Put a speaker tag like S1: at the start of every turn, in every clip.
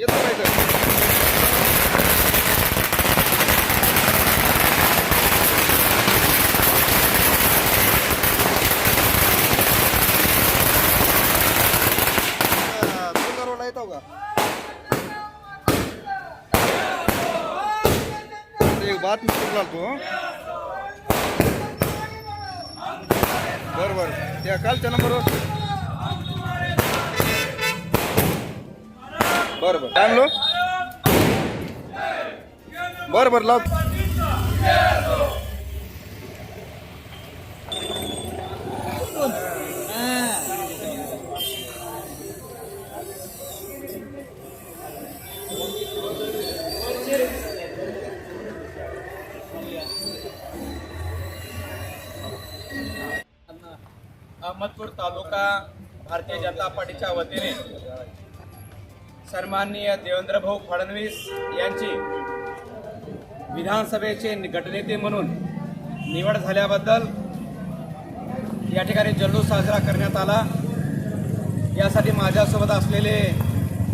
S1: येतो काय तर हा, तुला रोडला येतो का एक बातमी कुठला तू बरं बरं त्या कालच्या नंबरवर बरं बरं. काय आणलो? बरं बरं लाव.
S2: अहमदपूर तालुका भारतीय जनता पार्टीच्या वतीने सन्माननीय देवेंद्रभाऊ फडणवीस यांची विधानसभेचे गटनेते म्हणून निवड झाल्याबद्दल या ठिकाणी जल्लोष साजरा करण्यात आला. यासाठी माझ्यासोबत असलेले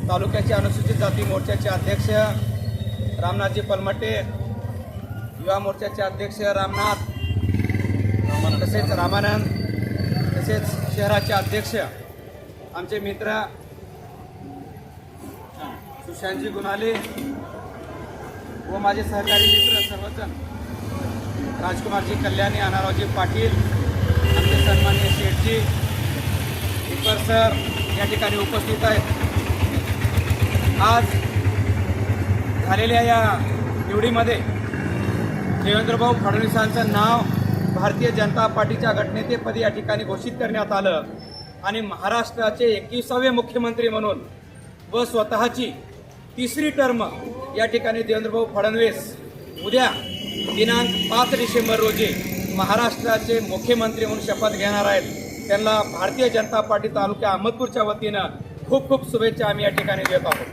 S2: तालुक्याचे अनुसूचित जाती मोर्चाचे अध्यक्ष रामनाथजी पलमटे युवा मोर्चाचे अध्यक्ष रामनाथ तसेच रामानंद तसेच शहराचे अध्यक्ष आमचे मित्र सुशांतजी गुणाले व माझे सहकारी मित्र सर्वजण राजकुमारजी कल्याणी अनारावजी पाटील आमचे सन्माननीय शेठजी इतर सर या ठिकाणी उपस्थित आहेत. आज झालेल्या या निवडीमध्ये देवेंद्रभाऊ फडणवीसांचं नाव भारतीय जनता पार्टीच्या गटनेतेपदी या ठिकाणी घोषित करण्यात आलं. आणि महाराष्ट्राचे एकविसावे मुख्यमंत्री म्हणून व स्वतःची तिसरी टर्म या ठिकाणी देवेंद्रभाऊ फडणवीस उद्या दिनांक पाच डिसेंबर रोजी महाराष्ट्राचे मुख्यमंत्री म्हणून शपथ घेणार आहेत. त्यांना भारतीय जनता पार्टी तालुक्या अहमदपूरच्या वतीनं खूप खूप शुभेच्छा आम्ही या ठिकाणी देत आहोत.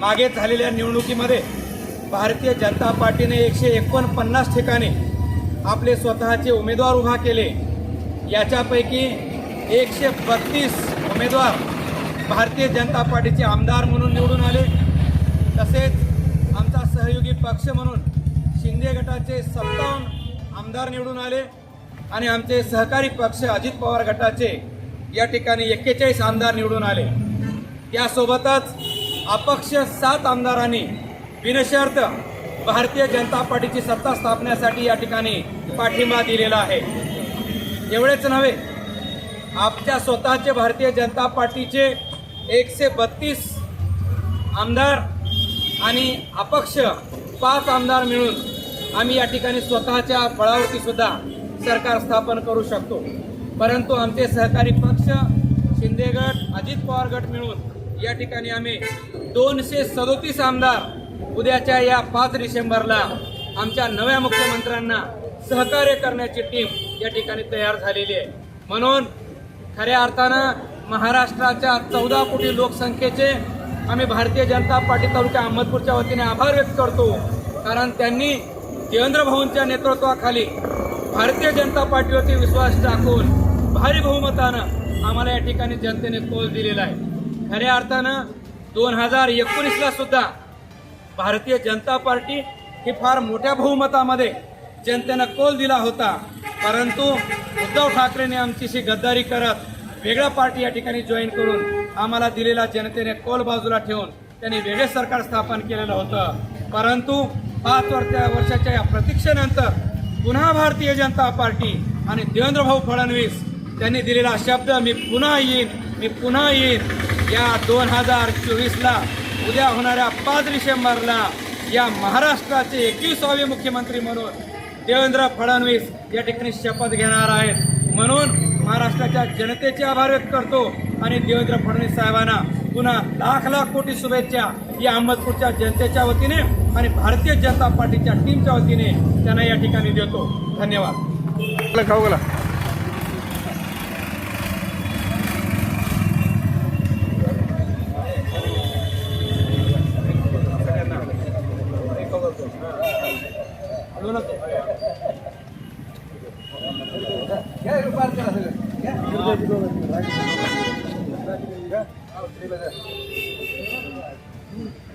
S2: मागे झालेल्या निवडणुकीमध्ये भारतीय जनता पार्टीने एकशे एकोणपन्नास ठिकाणी आपले स्वतःचे उमेदवार उभा केले. याच्यापैकी एकशे बत्तीस उमेदवार भारतीय जनता पार्टीचे आमदार म्हणून निवडून आले. तसेच आमचा सहयोगी पक्ष म्हणून शिंदे गटाचे सत्तावन्न आमदार निवडून आले. आणि आमचे सहकारी पक्ष अजित पवार गटाचे या ठिकाणी एक्केचाळीस आमदार निवडून आले. यासोबतच अपक्ष सात आमदारांनी बिनशर्त भारतीय जनता पार्टीची सत्ता स्थापण्यासाठी या ठिकाणी पाठिंबा दिलेला आहे. एवढेच नव्हे आपल्या स्वतःचे भारतीय जनता पार्टीचे एकशे बत्तीस आमदार आणि अपक्ष पाच आमदार मिळून आम्ही या ठिकाणी स्वतःच्या बळावरती सुद्धा सरकार स्थापन करू शकतो. परंतु आमचे सहकारी पक्ष शिंदेगट अजित पवार गट मिळून या ठिकाणी आम्ही दोनशे सदोतीस आमदार उद्याच्या या पाच डिसेंबरला आमच्या नव्या मुख्यमंत्र्यांना सहकार्य करण्याची टीम या ठिकाणी तयार झालेली आहे. म्हणून खऱ्या अर्थानं महाराष्ट्राच्या चौदा कोटी लोकसंख्येचे आम्ही भारतीय जनता पार्टी तालुक्या अहमदपूरच्या वतीने आभार व्यक्त करतो. कारण त्यांनी देवेंद्र भाऊंच्या नेतृत्वाखाली भारतीय जनता पार्टीवरती विश्वास टाकून भारी बहुमतानं आम्हाला या ठिकाणी जनतेने कौल दिलेला आहे. खऱ्या अर्थानं दोन हजार एकोणीसला सुद्धा भारतीय जनता पार्टी ही फार मोठ्या बहुमतामध्ये जनतेनं कोल दिला होता. परंतु उद्धव ठाकरेने आमच्याशी गद्दारी करत वेगळा पार्टी या ठिकाणी जॉईन करून आम्हाला दिलेला जनतेने कोल बाजूला ठेवून त्यांनी वेगळे सरकार स्थापन केलेलं होतं. परंतु पाच वर्षा वर्षाच्या या प्रतीक्षेनंतर पुन्हा भारतीय जनता पार्टी आणि देवेंद्रभाऊ फडणवीस त्यांनी दिलेला शब्द मी पुन्हा येईन मी पुन्हा येईन. या दोन हजार चोवीसला उद्या होणाऱ्या पाच डिसेंबरला या महाराष्ट्राचे एकविसावे मुख्यमंत्री म्हणून देवेंद्र फडणवीस या ठिकाणी शपथ घेणार आहेत. म्हणून महाराष्ट्राच्या जनतेचे आभार व्यक्त करतो आणि देवेंद्र फडणवीस साहेबांना पुन्हा लाख लाख कोटी शुभेच्छा या अहमदपूरच्या जनतेच्या वतीने आणि भारतीय जनता पार्टीच्या टीमच्या वतीने त्यांना या ठिकाणी देतो. धन्यवाद.
S1: खाऊ गला
S2: Quero para casa.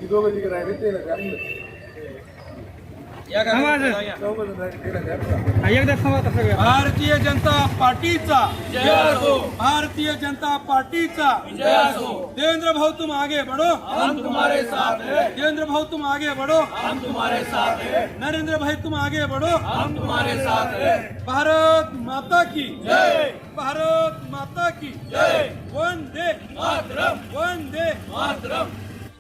S1: दोघं तिकडे राहिले ते
S3: एकदा
S2: भारतीय जनता पार्टीचा. भारतीय जनता पार्टीचा. देवेंद्र भाऊ तुम आगे बढ़ो. हम तुम्हारे साथ हैं. देवेंद्र भाऊ तुम आगे बढ़ो. हम तुम्हारे साथ हैं. नरेंद्र भाई तुम आगे बढ़ो. हम तुम्हारे साथ हैं. भारत माता की. जय. भारत माता की. जय. वंदे मातरम. वंदे मातरम.